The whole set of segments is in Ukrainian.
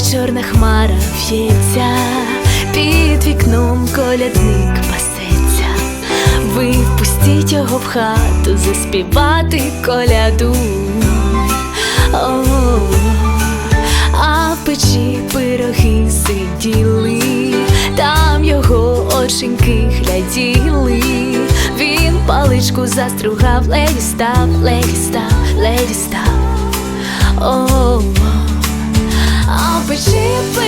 чорна хмара в'ється, під вікном колядник пасеться. Ви пустіть його в хату заспівати коляду. О, а печі пироги сиділи, там його оченьки гляділи. Він паличку застругав, леді став, леді став, леді став. О, а в печі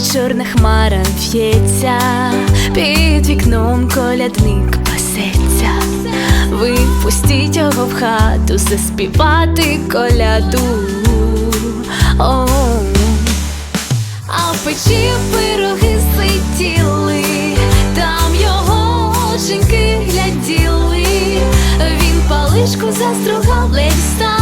на чорна хмара в'ється, під вікном колядник пасеться. Ви пустіть його в хату заспівати коляду. О, а в печі пироги сиділи, там його оченьки гляділи. Він паличку застругав, ледь став.